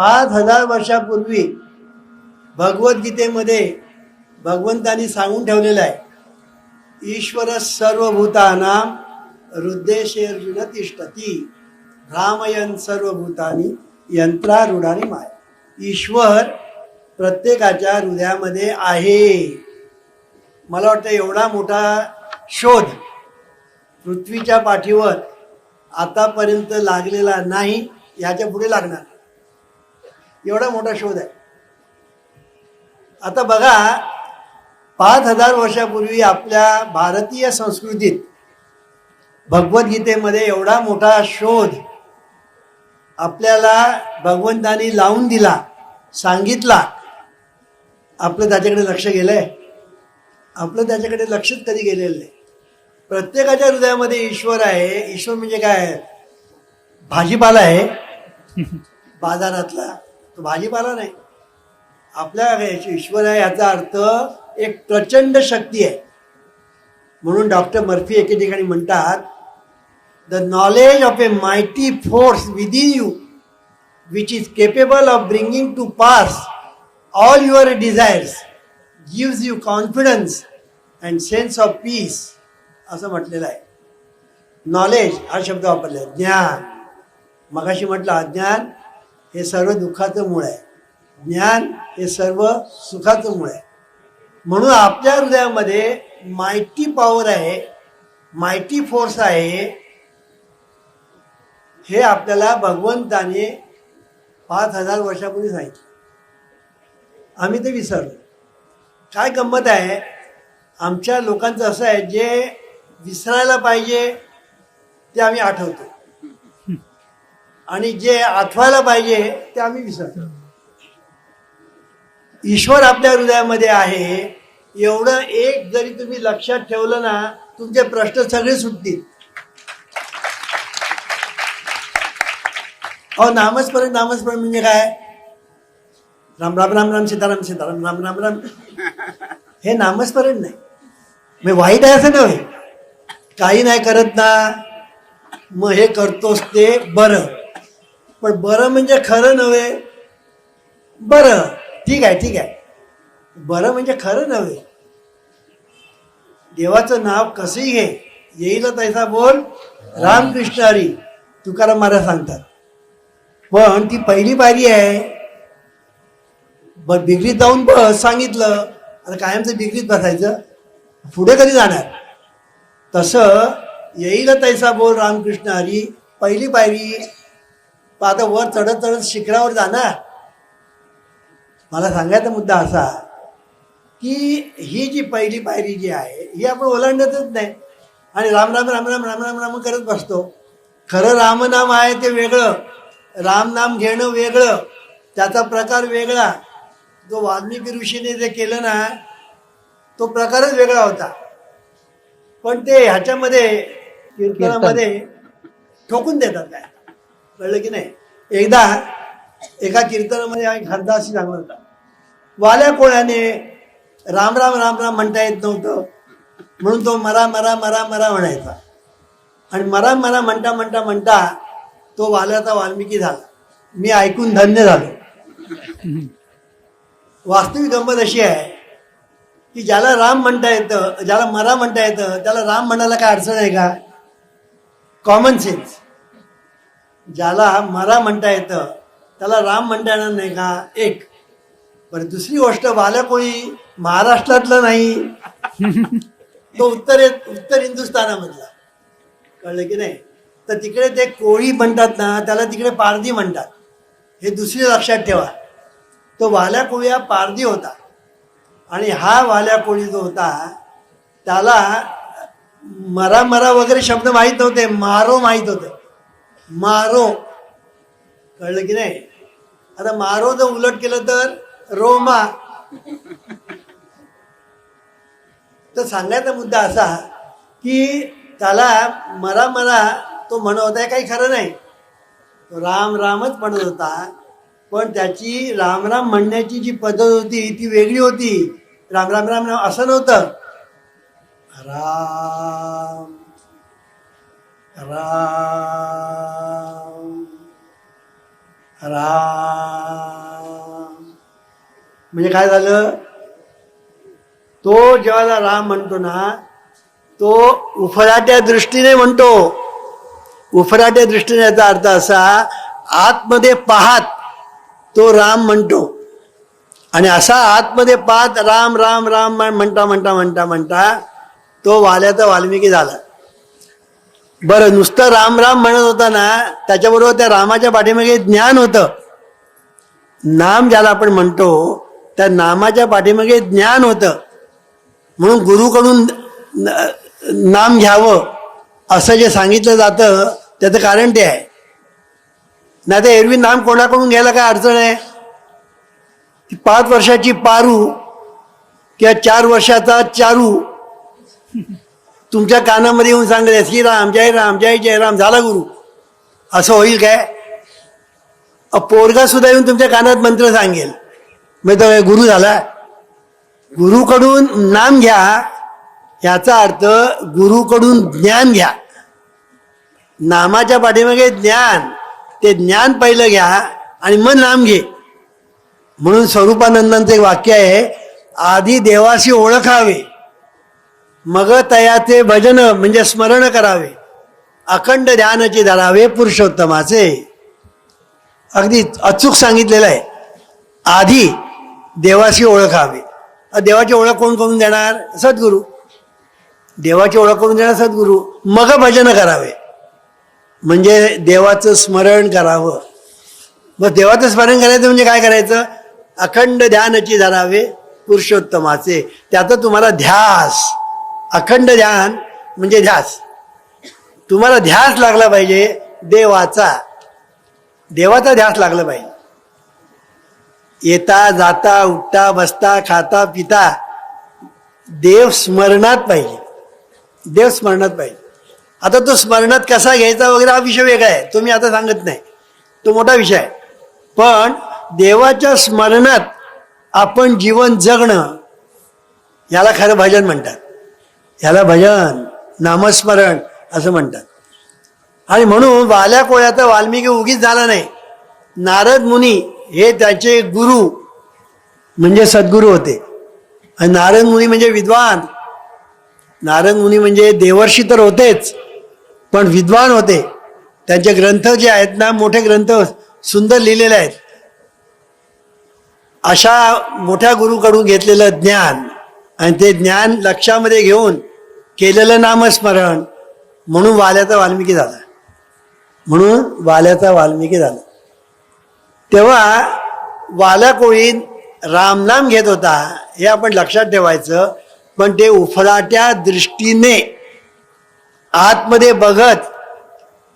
पाच हजार वर्षापूर्वी भगवद्गीतेमध्ये भगवंतानी सांगून ठेवलेलं आहे ईश्वर सर्वभूतानां हृदयशेर्जुन तिष्ठती भ्रामयन सर्वभूतानी यंत्रारुढानी माय. ईश्वर प्रत्येकाच्या हृदयामध्ये आहे. मला वाटतं एवढा मोठा शोध पृथ्वीच्या पाठीवर आतापर्यंत लागलेला नाही याच्यापुढे लागणार. एवढा मोठा शोध आहे. आता बघा पाच हजार वर्षापूर्वी आपल्या भारतीय संस्कृतीत भगवद्गीतेमध्ये एवढा मोठा शोध आपल्याला भगवंतानी लावून दिला सांगितला. आपलं त्याच्याकडे लक्ष गेलंय. आपलं त्याच्याकडे लक्षच कधी गेलेलं नाही. प्रत्येकाच्या हृदयामध्ये ईश्वर आहे. ईश्वर म्हणजे काय? भाजीपाला आहे. बाजारातला. तो भाजीपाला नाही. आपल्या ईश्वर आहे याचा अर्थ एक प्रचंड शक्ती आहे. म्हणून डॉक्टर मर्फी एके ठिकाणी म्हणतात the knowledge of a mighty force within you which is capable of bringing to pass all your desires gives you confidence and sense of peace असं म्हटलेलं आहे. नॉलेज हा शब्द वापरला ज्ञान. मगाशी म्हटलं अज्ञान हे सर्व दुःखाचं मूळ आहे. ज्ञान हे सर्व सुखाचं मूळ आहे. म्हणून आपल्या हृदयामध्ये मायटी पॉवर आहे मायटी फोर्स आहे. हे आपल्याला भगवंताने पाच हजार वर्षापूर्वी सांगितलं. आम्ही ते विसरलो. काय गंमत आहे? आमच्या लोकांचं असं आहे जे विसरायला पाहिजे ते आम्ही आठवतो. आणि जे आठवायला पाहिजे ते आम्ही विसरतो. ईश्वर आपल्या हृदयामध्ये आहे. एवढं एक जरी तुम्ही लक्षात ठेवलं ना तुमचे प्रश्न सगळे सुटतील. हो नामस्मरण नामस्मरण म्हणजे काय? राम राम राम राम सीताराम सीताराम राम राम राम. हे नामस्मरण नाही. मी वाईट आहे असं नव्हे. काही नाही करत ना. मग हे करतोस ते बरं. पण बरं म्हणजे खरं नव्हे. बरं ठीक आहे ठीक आहे. बरं म्हणजे खरं नव्हे. देवाचं नाव कसंही घे. येईल तैसा बोल. रामकृष्ण हरी. तुकाराम महाराज सांगतात. पण ती पहिली पायरी आहे. ब जाऊन बस सांगितलं. आता कायमचं बिगडीत बसायचं. पुढे कधी जाणार? तसं येईल तैसा बोल रामकृष्ण हरी. पहिली पायरी पण आता वर चढत चढत शिखरावर जाणार. मला सांगायचा मुद्दा असा की ही जी पहिली पायरी जी आहे ही आपण ओलांडतच नाही. आणि राम राम राम राम राम राम राम करत बसतो. खरं रामनाम आहे ते वेगळं. रामनाम घेणं वेगळं. त्याचा प्रकार वेगळा. जो वाल्मिकी ऋषीने जे केलं ना तो प्रकारच वेगळा होता. पण ते ह्याच्यामध्ये कीर्तनामध्ये ठोकून देतात काय कळलं की नाही? एकदा एका कीर्तनामध्ये आम्ही हरदासी सांगत होता. वाल्या कोळ्याने राम राम राम राम म्हणता येत नव्हतं. म्हणून तो मरा मरा मरा मरा म्हणायचा. आणि मरा मरा म्हणता म्हणता म्हणता तो वाल्याचा वाल्मिकी झाला. मी ऐकून धन्य झालो. वास्तविक गंमत अशी आहे की ज्याला राम म्हणता येतं ज्याला मरा म्हणता येतं त्याला राम म्हणायला काय अडचण आहे का? कॉमन सेन्स ज्याला मरा म्हणता येतं त्याला राम म्हणता येणार नाही का? एक. बरं दुसरी गोष्ट वाल्या महाराष्ट्रातलं नाही. तो उत्तर उत्तर हिंदुस्थानामधला. कळलं की नाही? तर तिकडे ते कोळी म्हणतात ना त्याला तिकडे पारधी म्हणतात. हे दुसरी लक्षात ठेवा. तो वाल्या कोळी हा पारधी होता. आणि हा वाल्या कोळी जो होता त्याला मरा मरा वगैरे शब्द माहीत नव्हते मारो माहीत होते. मारो. कळलं की नाही? आता मारो जर उलट केलं तर रोमा. तर सांगायचा मुद्दा असा की त्याला मरा मरा तो म्हणत होता काही खरं नाही. तो राम रामच म्हणत होता पण त्याची राम राम म्हणण्याची जी पद्धत होती ती वेगळी होती. राम राम राम राम असं नव्हतं. राम राम. राम. म्हणजे काय झालं? तो जेव्हा राम म्हणतो ना तो उफराट्या दृष्टीने म्हणतो. उफराट्या दृष्टीने याचा अर्थ असा आतमध्ये पाहत तो राम म्हणतो. आणि असा आतमध्ये पाहत राम राम राम म्हणता म्हणता म्हणता म्हणता तो वाल्याचा वाल्मिकी झाला. बरं नुसतं राम राम म्हणत होता ना त्याच्याबरोबर त्या रामाच्या पाठीमागे ज्ञान होतं. नाम ज्याला आपण म्हणतो त्या नामाच्या पाठीमागे ज्ञान होतं. म्हणून गुरुकडून नाम घ्यावं असं जे सांगितलं जातं त्याचं कारण ते आहे. नाही तर एरवी नाम कोणाकडून घ्यायला काय अडचण आहे? पाच वर्षाची पारू किंवा चार वर्षाचा चारू. तुमच्या कानामध्ये येऊन सांगले श्रीराम जय राम जय जय राम झाला गुरु. असं होईल काय? पोरगा सुद्धा येऊन तुमच्या कानात मंत्र सांगेल. मग तो गुरु झाला? गुरुकडून नाम घ्या. याचा अर्थ गुरुकडून ज्ञान घ्या. नामाच्या पाठीमागे ज्ञान. ते ज्ञान पहिलं घ्या आणि मग नाम घे. म्हणून स्वरूपानंदांचं एक वाक्य आहे आधी देवाशी ओळखावे. मग तयाचे भजन म्हणजे स्मरण करावे. अखंड ध्यानाचे धरावे पुरुषोत्तमाचे. अगदी अचूक सांगितलेलं आहे. आधी देवाशी ओळखावे देवाची ओळख कोण करून देणार? सद्गुरू. देवाची ओळख करून देणार सद्गुरू. मग भजन करावे. म्हणजे देवाचं स्मरण करावं. मग देवाचं स्मरण करायचं म्हणजे काय करायचं? अखंड ध्यानाची धरावे पुरुषोत्तमाचे. त्यात तुम्हाला ध्यास. अखंड ध्यान म्हणजे ध्यास. तुम्हाला ध्यास लागला पाहिजे देवाचा. देवाचा ध्यास लागला पाहिजे. येता जाता उठता बसता खाता पिता देव स्मरणात पाहिजे. देव स्मरणात पाहिजे. आता तो स्मरणात कसा घ्यायचा वगैरे हा विषय वेगळा आहे. तो मी आता सांगत नाही. तो मोठा विषय आहे. पण देवाच्या स्मरणात आपण जीवन जगणं याला खरं भजन म्हणतात. याला भजन नामस्मरण असं म्हणतात. आणि म्हणून वाल्या कोळ्याचा वाल्मिकी उगीच झाला नाही. नारद मुनी हे त्याचे गुरु म्हणजे सद्गुरू होते. आणि नारद मुनी म्हणजे विद्वान. नारद मुनी म्हणजे देवर्षी तर होतेच पण विद्वान होते. त्यांचे ग्रंथ जे आहेत ना मोठे ग्रंथ सुंदर लिहिलेले आहेत. अशा मोठ्या गुरुकडून घेतलेलं ज्ञान. आणि ते ज्ञान लक्षामध्ये घेऊन केलेलं नामस्मरण म्हणून वाल्याचा वाल्मिकी झाला. म्हणून वाल्याचा वाल्मिकी झाला. तेव्हा वाल्या कोळीन रामनाम घेत होता हे आपण लक्षात ठेवायचं पण ते उफलाट्या दृष्टीने आतमध्ये बघत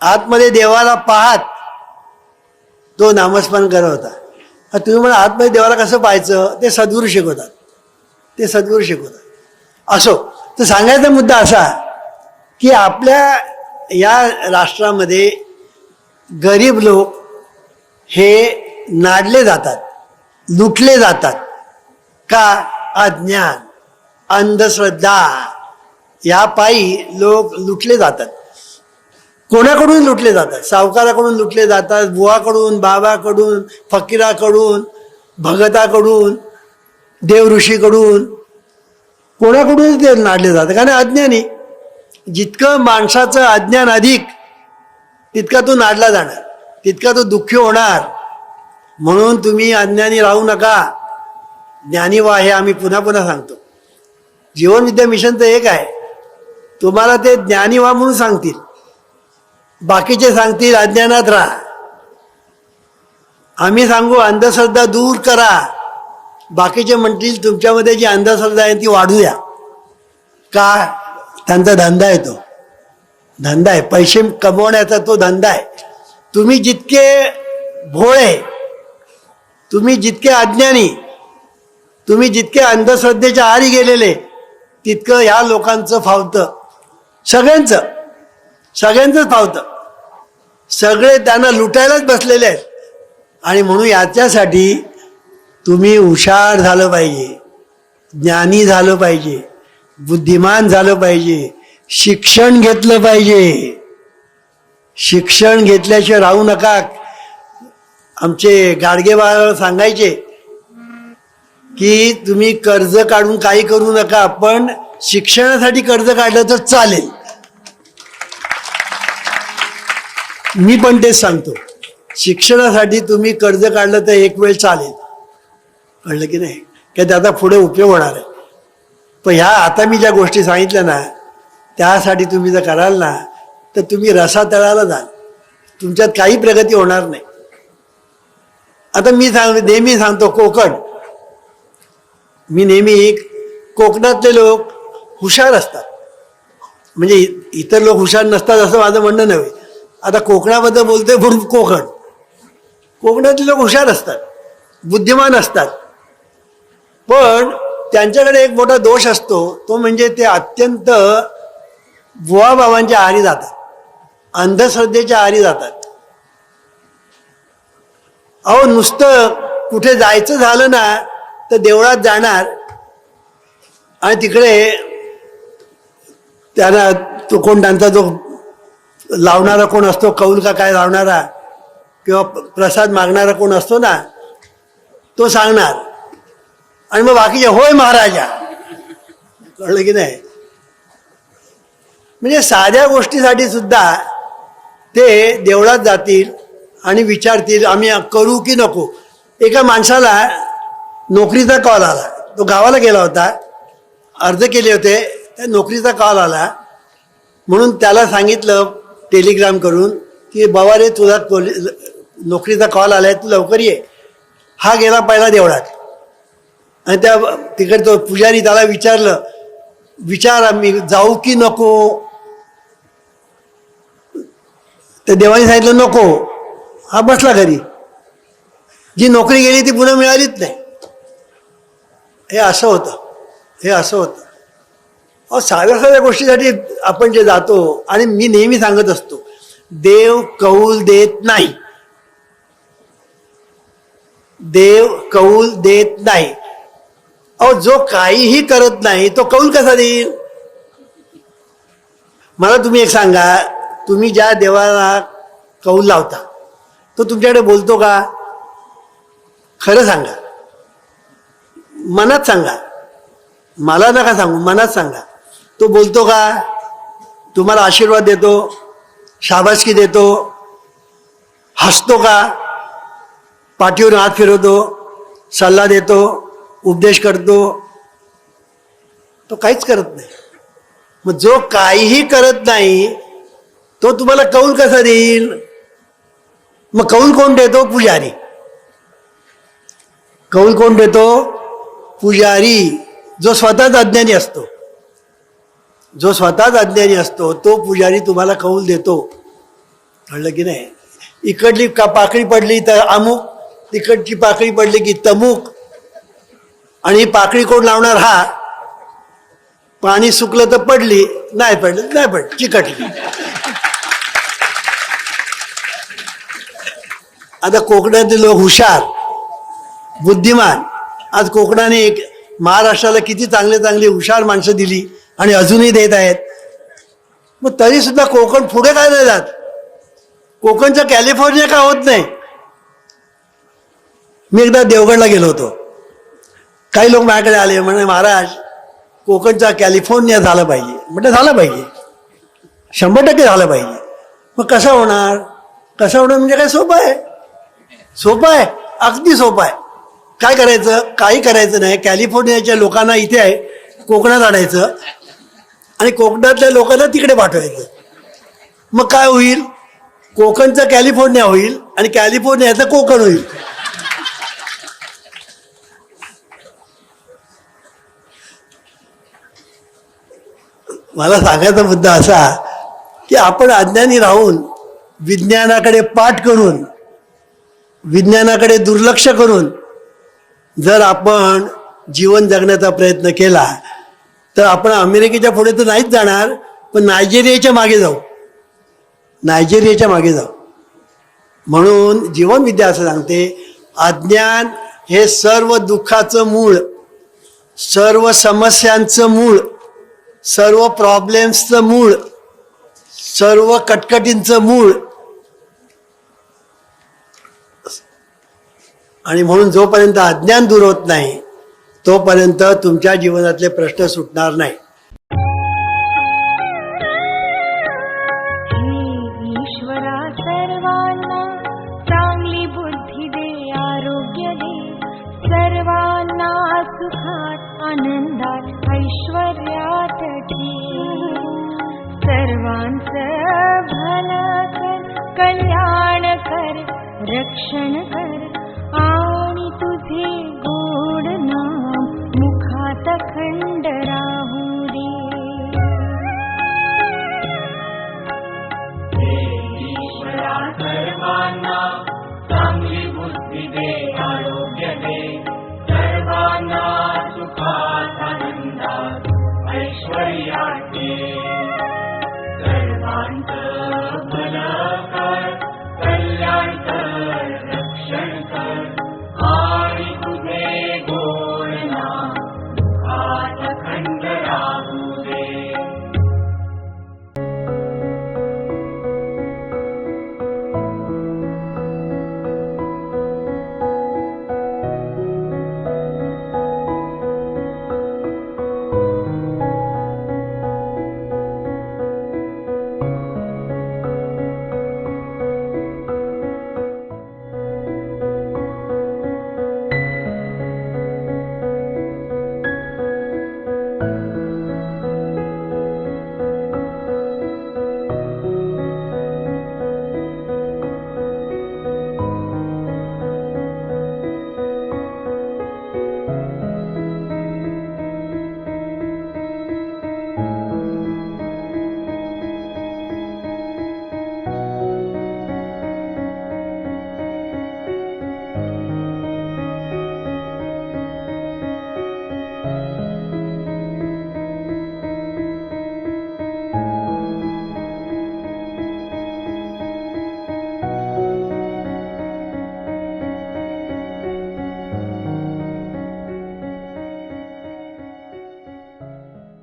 आतमध्ये देवाला पाहत तो नामस्मरण करत होता. तुम्ही म्हणा आतमध्ये देवाला कसं पाहायचं? ते सद्गुरू शिकवतात. ते सद्गुरू शिकवतात. असो तर सांगायचा मुद्दा असा की आपल्या या राष्ट्रामध्ये गरीब लोक हे नाडले जातात लुटले जातात. का? अज्ञान अंधश्रद्धा या पायी लोक लुटले जातात. कोणाकडून लुटले जातात? सावकाराकडून लुटले जातात बुवाकडून बाबाकडून फकीराकडून भगताकडून देव कोणाकडूनच ते नाडले जाते कारण अज्ञानी जितकं माणसाचं अज्ञान अधिक तितका तो नाडला जाणार. तितका तो दुःखी होणार. म्हणून तुम्ही अज्ञानी राहू नका. ज्ञानी व्हा हे आम्ही पुन्हा पुन्हा सांगतो. जीवन विद्या मिशनचं एक आहे. तुम्हाला ते ज्ञानी व्हा म्हणून सांगतील. बाकीचे सांगतील अज्ञानात राहा. आम्ही सांगू अंधश्रद्धा दूर करा. बाकीचे म्हणतील तुमच्यामध्ये जी अंधश्रद्धा आहे ती वाढू द्या का? त्यांचा धंदा आहे तो. धंदा आहे. पैसे कमवण्याचा तो धंदा आहे. तुम्ही जितके भोळे तुम्ही जितके अज्ञानी तुम्ही जितके अंधश्रद्धेच्या आरी गेलेले तितकं ह्या लोकांचं फावतं. सगळ्यांचं. सगळ्यांचंच फावतं. सगळे त्यांना लुटायलाच बसलेले आहेत. आणि म्हणून याच्यासाठी तुम्ही हुशार झालं पाहिजे ज्ञानी झालं पाहिजे बुद्धिमान झालं पाहिजे शिक्षण घेतलं पाहिजे. शिक्षण घेतल्याशिवाय राहू नका. आमचे गाडगे सांगायचे की तुम्ही कर्ज काढून काही करू नका पण शिक्षणासाठी कर्ज काढलं तर चालेल. मी पण तेच सांगतो. शिक्षणासाठी तुम्ही कर्ज काढलं तर एक वेळ चालेल. कळलं की नाही? काय त्याचा पुढे उपयोग होणार आहे. पण ह्या आता मी ज्या गोष्टी सांगितल्या ना त्यासाठी तुम्ही जर कराल ना तर तुम्ही रसा तळाला जाल. तुमच्यात काही प्रगती होणार नाही. आता मी सांग नेहमी सांगतो कोकण. मी नेहमी कोकणातले लोक हुशार असतात. म्हणजे इ- इतर लोक हुशार नसतात असं माझं म्हणणं नव्हे. आता कोकणाबद्दल बोलतोय म्हणून कोकण. कोकणातले लोक हुशार असतात. बुद्धिमान असतात. पण त्यांच्याकडे एक मोठा दोष असतो तो म्हणजे ते अत्यंत बुवाबावांच्या आहारी जातात. अंधश्रद्धेच्या आहारी जातात. अहो नुसतं कुठे जायचं झालं ना तर देवळात जाणार आणि तिकडे त्यांना तो कोण त्यांचा जो लावणारा कोण असतो कौल का काय लावणारा किंवा प्रसाद मागणारा कोण असतो ना तो सांगणार. आणि मग बाकीचे होय महाराजा. कळलं की नाही? म्हणजे साध्या गोष्टीसाठी सुद्धा ते देवळात जातील आणि विचारतील आम्ही करू की नको? एका माणसाला नोकरीचा कॉल आला. तो गावाला गेला होता. अर्ज केले होते. त्या नोकरीचा कॉल आला. म्हणून त्याला सांगितलं टेलिग्राम करून की बाबा रे तुला नोकरीचा कॉल आला आहे तू लवकर ये. हा गेला पहिला देवळात. आणि त्या तिकडे तो पुजारी त्याला विचारलं विचार मी जाऊ की नको? तर देवाने सांगितलं नको. हा बसला घरी. जी नोकरी गेली ती पुन्हा मिळालीच नाही. हे असं होतं. हे असं होतं. अहो साध्या साध्या गोष्टीसाठी आपण जे जातो आणि मी नेहमी सांगत असतो देव कौल देत नाही. देव कौल देत नाही. अहो जो काहीही करत नाही तो कौल कसा देईल? मला तुम्ही एक सांगा तुम्ही ज्या देवाला कौल लावता तो तुमच्याकडे बोलतो का? खरं सांगा. मनात सांगा. मला नका सांगू मनात सांगा. तो बोलतो का? तुम्हाला आशीर्वाद देतो शाबासकी देतो हसतो का? पाठीवर हात फिरवतो सल्ला देतो उपदेश करतो तो काहीच करत नाही. मग जो काहीही करत नाही तो तुम्हाला कौल कसा देईल? मग कौल कोण देतो? पुजारी. कौल कोण देतो? पुजारी जो स्वतःच अज्ञानी असतो. जो स्वतःच अज्ञानी असतो तो पुजारी तुम्हाला कौल देतो. कळलं की नाही? इकडली का पाकळी पडली तर अमुक तिकडची पाकळी पडली की तमुक. आणि ही पाकळी कोण लावणार हा? पाणी सुकलं तर पडली नाही पडली नाही पडली चिकटली. आता कोकणातील लोक हुशार बुद्धिमान. आज कोकणाने एक महाराष्ट्राला किती चांगले चांगली हुशार माणसं दिली आणि अजूनही देत आहेत. मग तरी सुद्धा कोकण पुढे काय नाही जात? कोकणचा कॅलिफोर्निया का होत नाही? मी एकदा देवगडला गेलो होतो. काही लोक माझ्याकडे आले म्हणे महाराज कोकणचा कॅलिफोर्निया झाला पाहिजे. म्हटलं झालं पाहिजे. शंभर टक्के झालं पाहिजे. मग कसं होणार? कसं होणार म्हणजे काय सोपं आहे. सोपं आहे? अगदी सोपं आहे. काय करायचं? काही करायचं नाही. कॅलिफोर्नियाच्या लोकांना इथे आहे कोकणात आणायचं आणि कोकणातल्या लोकांना तिकडे पाठवायचं. मग काय होईल? कोकणचं कॅलिफोर्निया होईल आणि कॅलिफोर्नियाचं कोकण होईल. मला सांगायचा मुद्दा असा की आपण अज्ञानी राहून विज्ञानाकडे पाठ करून विज्ञानाकडे दुर्लक्ष करून जर आपण जीवन जगण्याचा प्रयत्न केला तर आपण अमेरिकेच्या पुढे तर नाहीच जाणार पण नायजेरियाच्या मागे जाऊ. नायजेरियाच्या मागे जाऊ. म्हणून जीवनविद्या असं सांगते अज्ञान हे सर्व दुःखाचं मूळ सर्व समस्यांचं मूळ सर्व प्रॉब्लेम्सचं मूळ सर्व कटकटींचं मूळ. आणि म्हणून जोपर्यंत अज्ञान दूर होत नाही तोपर्यंत तुमच्या जीवनातले प्रश्न सुटणार नाही. ईश्वरा सर्वांना चांगली बुद्धी दे आरोग्य दे. सर्वांना सुखात आनंदात ऐश्वर्या कर कल्याण कर रक्षण कर